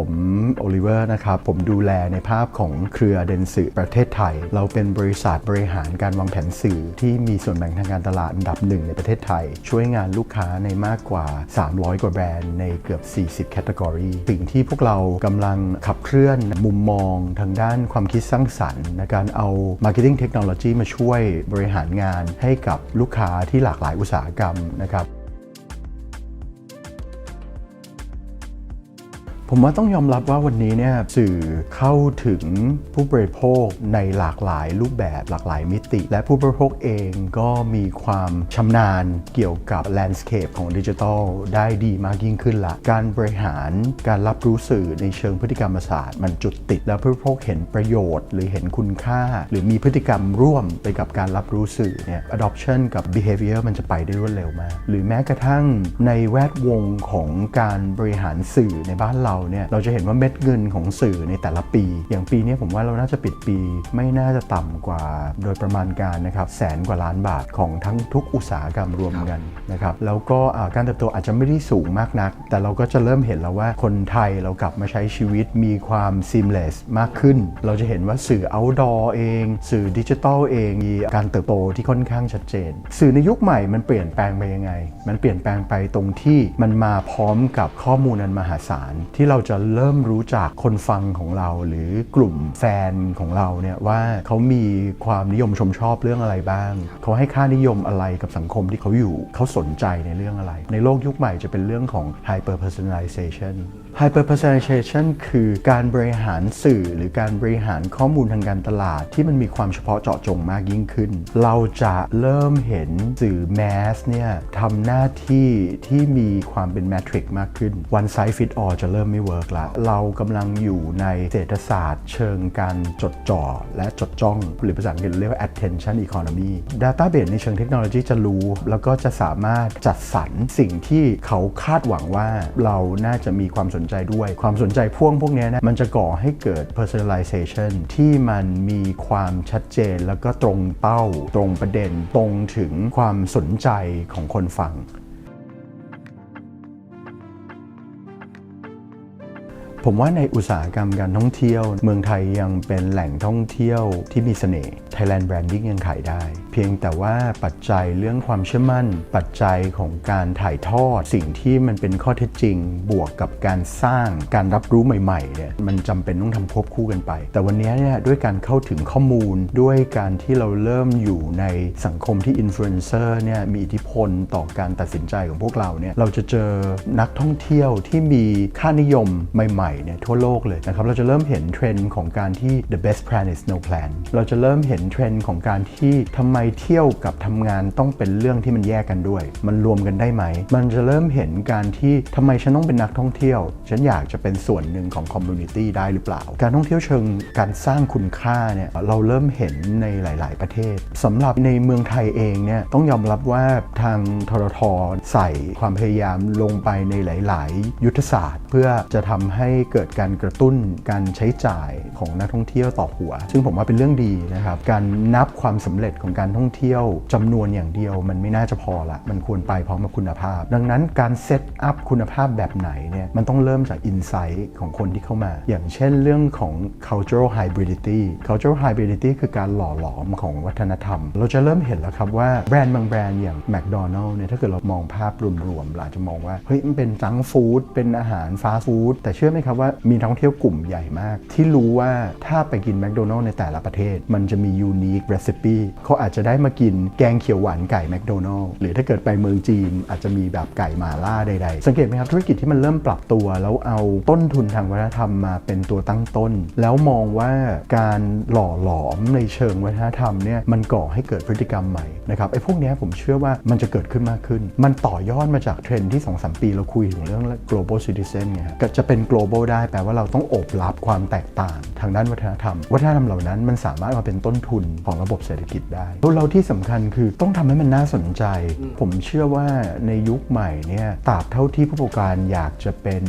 ผมโอลิเวอร์นะครับ ผมดูแลในภาพของเครือเดนสื่อประเทศไทย เราเป็นบริษัทบริหารการวางแผนสื่อ ที่มีส่วนแบ่งทางการตลาดอันดับหนึ่งในประเทศไทย ช่วยงานลูกค้าในมากกว่า 300 กว่าแบรนด์ในเกือบ 40 แคตตากรีสิ่งที่พวกเรากำลังขับเคลื่อนมุมมองทางด้านความคิดสร้างสรรค์ในการเอา Marketing Technology มาช่วยบริหารงานให้กับลูกค้าที่หลากหลายอุตสาหกรรมนะครับ ผมว่าต้องยอมรับว่าวันนี้เนี่ยสื่อเข้าถึงผู้บริโภคในหลากหลายรูปแบบหลากหลายมิ ติ และผู้บริโภคเองก็มีความชำนาญเกี่ยวกับแลนด์สเคปของดิจิทัลได้ดีมากยิ่งขึ้นละ การบริหารการรับรู้สื่อในเชิงพฤติกรรมศาสตร์ มันจุดติด แล้วผู้บริโภคเห็นประโยชน์ หรือเห็นคุณค่า หรือมีพฤติกรรมร่วมไปกับการรับรู้สื่อเนี่ย adoption กับ behavior มันจะไปได้รวดเร็วมาก หรือแม้กระทั่งในแวดวงของการบริหารสื่อในบ้านเราเนี่ยเราจะเห็นว่าเม็ดเงินของสื่อในแต่ละปี อย่างปีนี้ผมว่าเราน่าจะปิดปีไม่น่าจะต่ำกว่าโดยประมาณการนะครับแสนกว่าล้านบาทของทั้งทุกอุตสาหกรรมรวมกันนะครับแล้วก็อ่าการเติบโตอาจจะไม่ได้สูงมากนัก แต่เราก็จะเริ่มเห็นแล้วว่าคนไทยเรากลับมาใช้ชีวิตมีความ seamless มากขึ้น เราจะเห็นว่าสื่อ outdoor เอง สื่อดิจิทัลเองมีการเติบโตที่ค่อนข้างชัดเจน สื่อในยุคใหม่มันเปลี่ยนแปลงไปยังไง มันเปลี่ยนแปลงไปตรงที่มันมาพร้อมกับข้อมูลอันมหาศาล ที่เราจะเริ่มรู้จักคนฟังของเรา หรือกลุ่มแฟนของเราเนี่ยว่าเขามีความนิยมชมชอบเรื่องอะไรบ้าง เขาให้ค่านิยมอะไรกับสังคมที่เขาอยู่ เขาสนใจในเรื่องอะไร ในโลกยุคใหม่จะเป็นเรื่องของ hyper personalization hyper personalization คือการบริหารสื่อหรือการบริหารข้อมูลทางการตลาด ที่มันมีความเฉพาะเจาะจงมากยิ่งขึ้น เราจะเริ่มเห็นสื่อแมสเนี่ยทำหน้าที่ที่มีความเป็นแมทริกมากขึ้น one size fit all จะเริ่มไม่เวิร์กละ เรากำลังอยู่ในเศรษฐศาสตร์เชิงการจดจ่อและจดจ้อง หรือภาษาอังกฤษเรียกว่า attention economy database ในเชิงเทคโนโลยีจะรู้ แล้วก็จะสามารถจัดสรรสิ่งที่เขาคาดหวังว่าเราน่าจะมีความสนใจด้วย ความสนใจพ่วงพวกนี้นะมันจะก่อให้เกิด personalization ที่มันมีความชัดเจนแล้วก็ตรงเป้า ตรงประเด็นตรงถึงความสนใจของคนฟัง ผมว่าในอุตสาหกรรมการท่องเที่ยว เมืองไทยยังเป็นแหล่งท่องเที่ยวที่มีเสน่ห์ Thailand Branding ยังขายได้ เพียงแต่ว่าปัจจัยเรื่องความเชื่อมั่น ปัจจัยของการถ่ายทอด สิ่งที่มันเป็นข้อเท็จจริง บวกกับการสร้างการรับรู้ใหม่ๆเนี่ยมันจำเป็นต้องทำควบคู่กันไป แต่วันนี้เนี่ยด้วยการเข้าถึงข้อมูลด้วยการที่เราเริ่มอยู่ในสังคมที่อินฟลูเอนเซอร์เนี่ยมีอิทธิพลต่อการตัดสินใจของพวกเราเนี่ยเราจะเจอนักท่องเที่ยวที่มีค่านิยมใหม่ๆเนี่ยทั่วโลกเลยนะครับเราจะเริ่มเห็นเทรนด์ของการที่ the best plan is no plan เราจะเริ่มเห็นเทรนด์ของการที่ทำไมเที่ยวกับทำงานต้องเป็นเรื่องที่มันแยกกันด้วย มันรวมกันได้ไหม มันจะเริ่มเห็นการที่ทำไมฉันต้องเป็นนักท่องเที่ยว ฉันอยากจะเป็นส่วนหนึ่งของคอมมูนิตี้ได้หรือเปล่า การท่องเที่ยวเชิงการสร้างคุณค่าเนี่ยเราเริ่มเห็นในหลาย ๆ ประเทศสำหรับในเมืองไทยเองเนี่ยต้องยอมรับว่าทางทรทใส่ความพยายามลงไปในหลาย ๆ ยุทธศาสตร์ เพื่อจะทำให้เกิดการกระตุ้นการใช้จ่ายของนักท่องเที่ยวต่อหัว ซึ่งผมว่าเป็นเรื่องดีนะครับ การนับความสำเร็จของการท่องเที่ยวจำนวนอย่างเดียว มันไม่น่าจะพอละ มันควรไปพร้อมกับคุณภาพ ดังนั้นการเซตอัพคุณภาพแบบไหนเนี่ยมันต้องเริ่มจากอินไซต์ของคนที่เข้ามา อย่างเช่นเรื่องของ cultural hybridity cultural hybridity คือการหล่อหลอมของวัฒนธรรม เราจะเริ่มเห็นแล้วครับว่าแบรนด์บางแบรนด์อย่าง McDonald เนี่ยถ้าเกิดเรามองภาพรวมๆเราจจะมองว่าเฮ้ยมันเป็นจังฟู้ดเป็นอาหารฟาสต์ฟู้ดแต่เชื่อไหมครับว่ามีนักท่องเที่ยวกลุ่มใหญ่มาก ที่รู้ว่าถ้าไปกินแมคโดนัลล์ในแต่ละประเทศ มันจะมียูนิคเรซิปีเขาอาจจะได้มากินแกงเขียวหวานไก่แมคโดนัลล์หรือถ้าเกิดไปเมืองจีน อาจจะมีแบบไก่หมาล่าใดๆ สังเกตไหมครับธุรกิจที่มันเริ่มปรับตัว แล้วเอาต้นทุนทางวัฒนธรรมมาเป็นตัวตั้งต้น แล้วมองว่าการหล่อหลอมในเชิงวัฒนธรรมเนี่ยมันก่อให้เกิดพฤติกรรมใหม่นะครับไอ้พวกนี้ผมเชื่อว่ามันจะเกิดขึ้นมากขึ้น มันต่อยอดมาจากเทรนด์ที่2-3ปีเราคุยถึงเรื่อง global citizen ไงฮะก็จะเป็น global ได้แปลว่าเราต้องโอบรับความแตกต่าง ทางด้านวัฒนธรรม วัฒนธรรมเหล่านั้นมันสามารถมาเป็นต้นทุนของระบบเศรษฐกิจได้แล้วเราที่สำคัญคือต้องทำให้มันน่าสนใจ ผมเชื่อว่าในยุคใหม่เนี่ยตราบเท่าที่ผู้ประกอบการอยากจะเป็น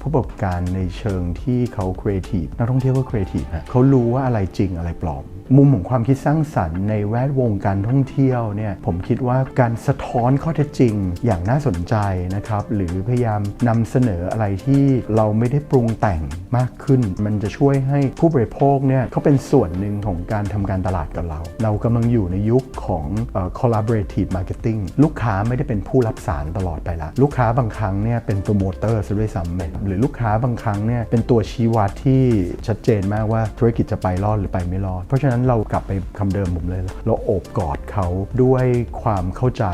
ผู้ประกอบการในเชิงที่เขาครีเอทีฟนักท่องเที่ยวก็ครีเอทีฟฮะเขารู้ว่าอะไรจริงอะไรปลอมมุมของความคิดสร้างสรรค์ในแวดวงการท่องเที่ยวเนี่ยผมคิดว่าการสะท้อนข้อเท็จจริงอย่างน่าสนใจนะครับหรือพยายามนำเสนออะไรที่เราไม่ได้ปรุงแต่งมากขึ้น มันจะช่วยให้ผู้บริโภคเนี่ยเขาเป็นส่วนหนึ่งของการทำการตลาดกับเรา เรากำลังอยู่ในยุคของ collaborative marketing ลูกค้าไม่ได้เป็นผู้รับสารตลอดไปละลูกค้าบางครั้งเนี่ยเป็นโปรโมเตอร์ซะด้วยซ้ำไปหรือลูกค้าบางครั้งเนี่ยเป็นตัวชี้วัดที่ชัดเจนมากว่าธุรกิจจะไปรอดหรือไปไม่รอด เพราะฉะนั้นเรากลับไปคำเดิมผมเลย เราโอบกอดเขาด้วยความเข้าใจ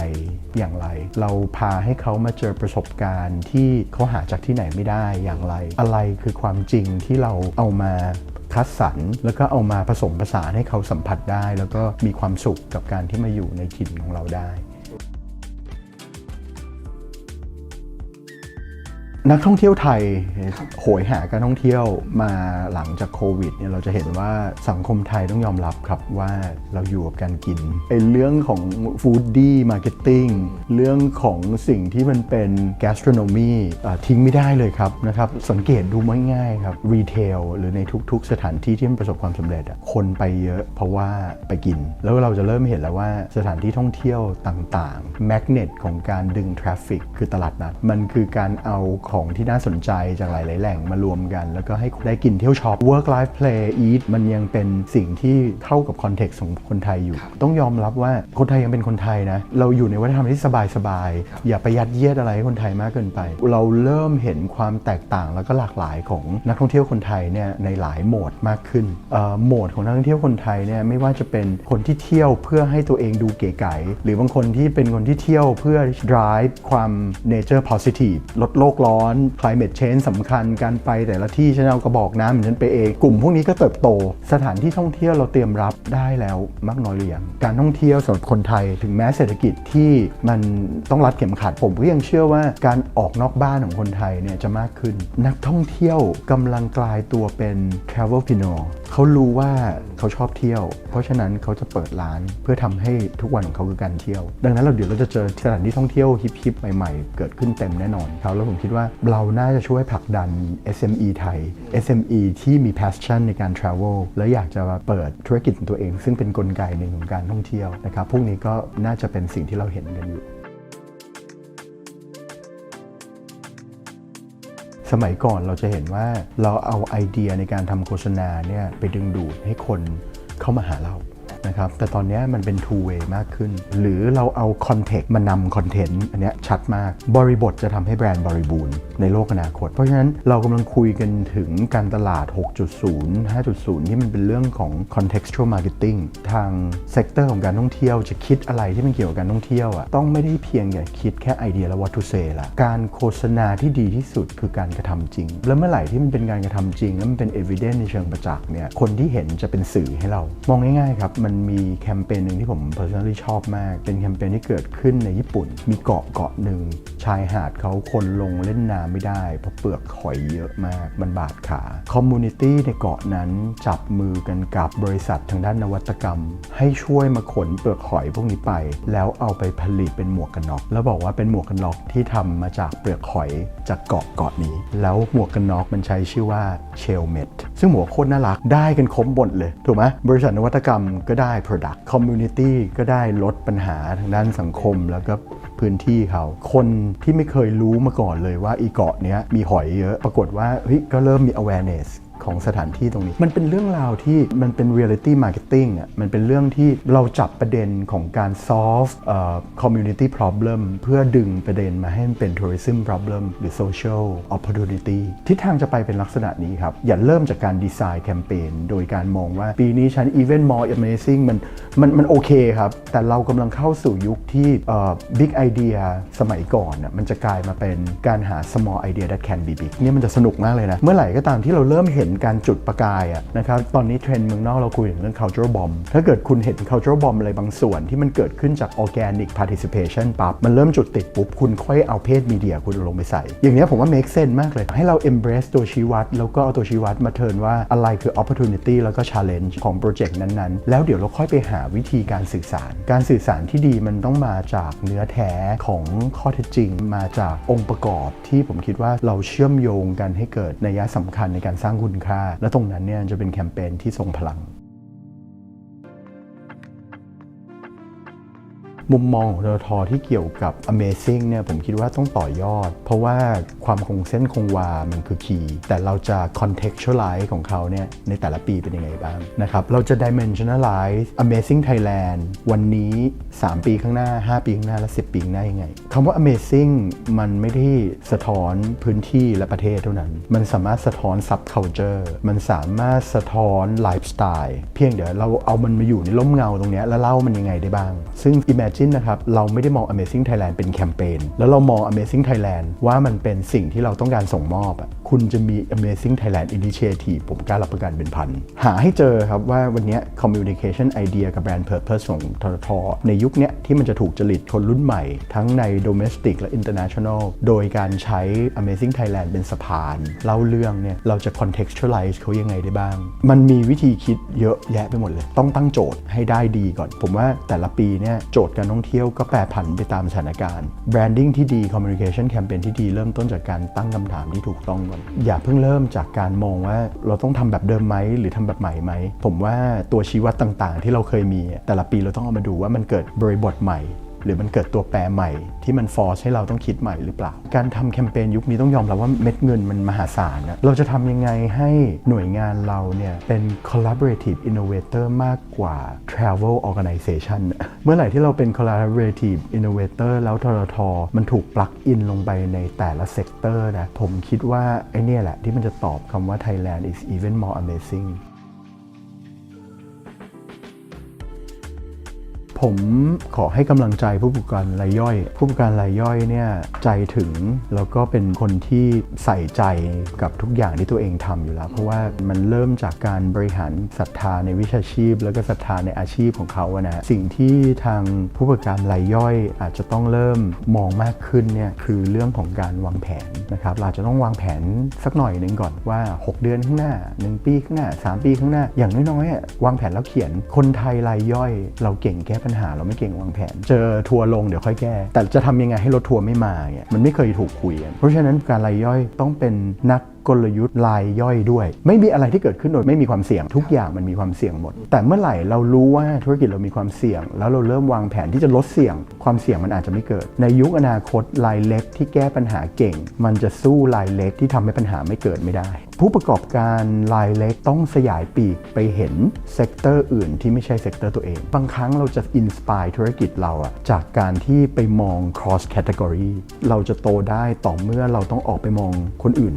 อย่างไร เราพาให้เขามาเจอประสบการณ์ที่เขาหาจากที่ไหนไม่ได้อย่างไรอะไรไรคือความจริงที่เราเอามาคัดสรรแล้วก็เอามาผสมผสานให้เขาสัมผัสได้ แล้วก็มีความสุขกับการที่มาอยู่ในถิ่นของเราได้ นักท่องเที่ยวไทยโหยหาการท่องเที่ยวมาหลังจากโควิดเนี่ยเราจะเห็นว่าสังคมไทยต้องยอมรับครับว่าเราอยู่กับการกินไอ้เรื่องของฟู้ดดี้มาร์เก็ตติ้งเรื่องของสิ่งที่มันเป็น gastronomy ทิ้งไม่ได้เลยครับนะครับ สังเกตดูง่ายๆครับรีเทลหรือในทุกๆ สถานที่ที่มันประสบความสำเร็จอะคนไปเยอะเพราะว่าไปกิน แล้วเราจะเริ่มเห็นแล้วว่าสถานที่ท่องเที่ยวต่างๆแมกเนตของการดึงทราฟฟิกคือตลาดนัดมันคือการเอาของที่น่าสนใจจากหลาย ๆ แหล่งมารวมกัน แล้วก็ให้ได้กินเที่ยวช็อป work life play eat มันยังเป็นสิ่งที่เข้ากับคอนเท็กซ์ของคนไทยอยู่ ต้องยอมรับว่าคนไทยยังเป็นคนไทยนะ เราอยู่ในวัฒนธรรมที่สบาย ๆ อย่าไปยัดเยียดอะไรให้คนไทยมากเกินไป เราเริ่มเห็นความแตกต่างแล้วก็หลากหลายของนักท่องเที่ยวคนไทยเนี่ยในหลายโหมดมากขึ้นเอ่อโหมดของนักท่องเที่ยวคนไทยเนี่ยไม่ว่าจะเป็นคนที่เที่ยวเพื่อให้ตัวเองดูเก๋ไก๋หรือบางคนที่เป็นคนที่เที่ยวเพื่อ drive ความ nature positive ลดโลกร้อน climate change สำคัญการไปแต่ละที่ฉันเอากระบอกน้ำเหมือนฉันไปเองกลุ่มพวกนี้ก็เติบโต สถานที่ท่องเที่ยวเราเตรียมรับได้แล้วมากน้อยหรือยังการท่องเที่ยวสำหรับคนไทยถึงแม้เศรษฐกิจที่มันต้องรัดเข็มขัดผมก็ยังเชื่อว่าการออกนอกบ้านของคนไทยเนี่ยจะมากขึ้น นักท่องเที่ยวกำลังกลายตัวเป็น travel p i n o เขารู้ว่าเขาชอบเที่ยว เพราะฉะนั้นเขาจะเปิดร้านเพื่อทำให้ทุกวันของเขาคือการเที่ยว ดังนั้นเราเดี๋ยวเราจะเจอสถานที่ท่องเที่ยวฮิปๆใหม่ๆ เกิดขึ้นเต็มแน่นอนครับแล้วผมคิดว่าเราน่าจะช่วยผลักดัน SME ไทย SME ที่มี passion ในการ travel และอยากจะมาเปิดธุรกิจของตัวเอง ซึ่งเป็นนกลไกหนึ่งของการท่องเที่ยวนะครับ พวกนี้ก็น่าจะเป็นสิ่งที่เราเห็นกันอยู่สมัยก่อนเราจะเห็นว่าเราเอาไอเดียในการทำโฆษณาเนี่ยไปดึงดูดให้คนเข้ามาหาเรา นะครับ แต่ตอนนี้มันเป็น two way มากขึ้น หรือเราเอาคอนเทกต์มานำคอนเทนต์อันนี้ชัดมาก บริบทจะทำให้แบรนด์บริบูรณ์ ในโลกอนาคต เพราะฉะนั้นเรากำลังคุยกันถึงการตลาด 6.0 5.0 ที่มันเป็นเรื่องของ contextual marketing ทางเซกเตอร์ของการท่องเที่ยวจะคิดอะไรที่มันเกี่ยวกับการท่องเที่ยวอะต้องไม่ได้เพียงอย่าคิดแค่ไอเดียและ what to say ละการโฆษณาที่ดีที่สุดคือการกระทำจริง แล้วเมื่อไหร่ที่มันเป็นการกระทำจริง แล้วมันเป็น evidence ในเชิงประจักษ์เนี่ยคนที่เห็นจะเป็นสื่อให้เรา มองง่ายๆครับมันมีแคมเปญหนึ่งที่ผม personally ชอบมาก เป็นแคมเปญที่เกิดขึ้นในญี่ปุ่น มีเกาะเกาะหนึ่งชายหาดเขาคนลงเล่นน้ำไม่ได้เพราะเปลือกหอยเยอะมาก มันบาดขาคอมมูนิตี้ในเกาะนั้นจับมือกันกับบริษัททางด้านนวัตกรรม ให้ช่วยมาขนเปลือกหอยพวกนี้ไป แล้วเอาไปผลิตเป็นหมวกกันน็อก แล้วบอกว่าเป็นหมวกกันน็อกที่ทำมาจากเปลือกหอยจากเกาะเกาะนี้ แล้วหมวกกันน็อกมันใช้ชื่อว่าเชลเมดซึ่งหมวกโคตรน่ารักได้กันครบหมดเลย ถูกไหมบริษัทนวัตกรรมก็ได้ Product Community ก็ได้ลดปัญหาทางด้านสังคมแล้วก็ พื้นที่เขาคนที่ไม่เคยรู้มาก่อนเลยว่าอีเกาะเนี้ยมีหอยเยอะปรากฏว่าเฮ้ยก็เริ่มมี awareness ของสถานที่ตรงนี้ มันเป็นเรื่องราวที่มันเป็น reality marketing อะมันเป็นเรื่องที่เราจับประเด็นของการ solve เอ่อ community problem เพื่อดึงประเด็นมาให้มันเป็น tourism problem หรือ social opportunity ทิศทางจะไปเป็นลักษณะนี้ครับ อย่าเริ่มจากการดีไซน์แคมเปญโดยการมองว่าปีนี้ฉัน event more amazing มันมันมันโอเคครับ แต่เรากำลังเข้าสู่ยุคที่เอ่อ big idea สมัยก่อนน่ะมันจะกลายมาเป็นการหา small idea that can be big เนี่ยมันจะสนุกมากเลยนะ เมื่อไหร่ก็ตามที่เราเริ่มเห็นการจุดประกายอะนะครับตอนนี้เทรนด์เมืองนอกเราคุยถึงเรื่อง cultural bomb ถ้าเกิดคุณเห็น cultural bomb อะไรบางส่วนที่มันเกิดขึ้นจาก organic participation ปั๊บมันเริ่มจุดติดปุ๊บ คุณค่อยเอาเพศมีเดียคุณลงไปใส่ อย่างนี้ผมว่า make sense มากเลย ให้เรา embrace ตัวชี้วัด แล้วก็เอาตัวชี้วัดมาเทิร์นว่าอะไรคือ opportunity แล้วก็ challenge ของโปรเจกต์นั้นๆ แล้วเดี๋ยวเราค่อยไปหาวิธีการสื่อสาร การสื่อสารที่ดีมันต้องมาจากเนื้อแท้ของข้อเท็จจริง มาจากองค์ประกอบที่ผมคิดว่าเราเชื่อมโยงกันให้เกิดนัยสำคัญในการสร้างคุณค่า และตรงนั้นเนี่ยจะเป็นแคมเปญที่ทรงพลัง มุมมองของททที่เกี่ยวกับ Amazing เนี่ยผมคิดว่าต้องต่อยอด เพราะว่าความคงเส้นคงวา มันคือคีย์แต่เราจะ contextualize ของเขาเนี่ยในแต่ละปีเป็นยังไงบ้างนะครับเราจะ dimensionalize Amazing Thailand วันนี้ 3 ปีข้างหน้า 5 ปีข้างหน้า และ 10 ปีข้างหน้ายังไงคำว่า Amazing มันไม่ได้สะท้อนพื้นที่และประเทศเท่านั้น มันสามารถสะท้อน subculture มันสามารถสะท้อนไลฟ์สไตล์เพียงเดี๋ยวเราเอามันมาอยู่ในร่มเงาตรงนี้แล้วเล่ามันยังไงได้บ้าง ซึ่ง Imagine นะครับเราไม่ได้มอง Amazing Thailand เป็นแคมเปญแล้วเรามอง Amazing Thailand ว่ามันเป็นสิ่งที่เราต้องการส่งมอบอะ คุณจะมี Amazing Thailand Initiative ผมกล้ารับประกันเป็นพัน หาให้เจอครับว่าวันนี้ communication idea กับ brand purpose ของททในยุคนี้ที่มันจะถูกจริตคนรุ่นใหม่ ทั้งใน domestic และ international โดยการใช้ Amazing Thailand เป็นสะพานเล่าเรื่องเนี่ยเราจะ contextualize เขายังไงได้บ้าง มันมีวิธีคิดเยอะแยะไปหมดเลย ต้องตั้งโจทย์ให้ได้ดีก่อน ผมว่าแต่ละปีเนี่ยโจทย์การท่องเที่ยวก็แปรผันไปตามสถานการณ์ branding ที่ดี communication campaign ที่ดีเริ่มต้นจากการตั้งคำถามที่ถูกต้องก่อนอย่าเพิ่งเริ่มจากการมองว่าเราต้องทำแบบเดิมไหมหรือทำแบบใหม่ไหมผมว่าตัวชี้วัดต่างๆ ที่เราเคยมีแต่ละปีเราต้องเอามาดูว่ามันเกิดบริบทใหม่ หรือมันเกิดตัวแปรใหม่ ที่มันฟอร์สให้เราต้องคิดใหม่หรือเปล่า การทำแคมเปญยุคนี้ต้องยอมรับว่าเม็ดเงินมันมหาศาลนะเราจะทำยังไงให้หน่วยงานเราเนี่ยเป็น collaborative innovator มากกว่า travel organization เมื่อไหร่ที่เราเป็น collaborative innovator แล้วทรทมันถูกปลักอินลงไปในแต่ละเซกเตอร์นะผมคิดว่าไอ้เนี่ยแหละที่มันจะตอบคำว่า Thailand is even more amazing ผมขอให้กำลังใจผู้ประกอบการรายย่อย ผู้ประกอบการรายย่อยเนี่ยใจถึงแล้วก็เป็นคนที่ใส่ใจกับทุกอย่างที่ตัวเองทำอยู่แล้ว เพราะว่ามันเริ่มจากการบริหารศรัทธาในวิชาชีพ แล้วก็ศรัทธาในอาชีพของเขาอะนะสิ่งที่ทางผู้ประกอบการรายย่อยอาจจะต้องเริ่มมองมากขึ้นเนี่ยคือเรื่องของการวางแผนนะครับเราจะต้องวางแผนสักหน่อยหนึ่งก่อนว่า 6 เดือนข้างหน้า 1 ปีข้างหน้า 3 ปีข้างหน้าอย่างน้อยๆวางแผนแล้วเขียนคนไทยรายย่อย เราเก่งแก้ปัญหาเราไม่เก่งวางแผน เจอทัวร์ลงเดี๋ยวค่อยแก้ แต่จะทำยังไงให้รถทัวร์ไม่มาเนี่ยมันไม่เคยถูกคุยกันเพราะฉะนั้นการรายย่อยต้องเป็นนักกลยุทธ์รายย่อยด้วย ไม่มีอะไรที่เกิดขึ้นโดยไม่มีความเสี่ยงทุกอย่างมันมีความเสี่ยงหมด แต่เมื่อไหร่เรารู้ว่าธุรกิจเรามีความเสี่ยง แล้วเราเริ่มวางแผนที่จะลดเสี่ยง ความเสี่ยงมันอาจจะไม่เกิด ในยุคอนาคตรายเล็กที่แก้ปัญหาเก่ง มันจะสู้รายเล็กที่ทำให้ปัญหาไม่เกิดไม่ได้ ผู้ประกอบการรายเล็กต้องสยายปีกไปเห็นเซกเตอร์อื่นที่ไม่ใช่เซกเตอร์ตัวเองบางครั้งเราจะอินสปายธุรกิจเราอะจากการที่ไปมอง cross category เราจะโตได้ต่อเมื่อเราต้องออกไปมองคนอื่น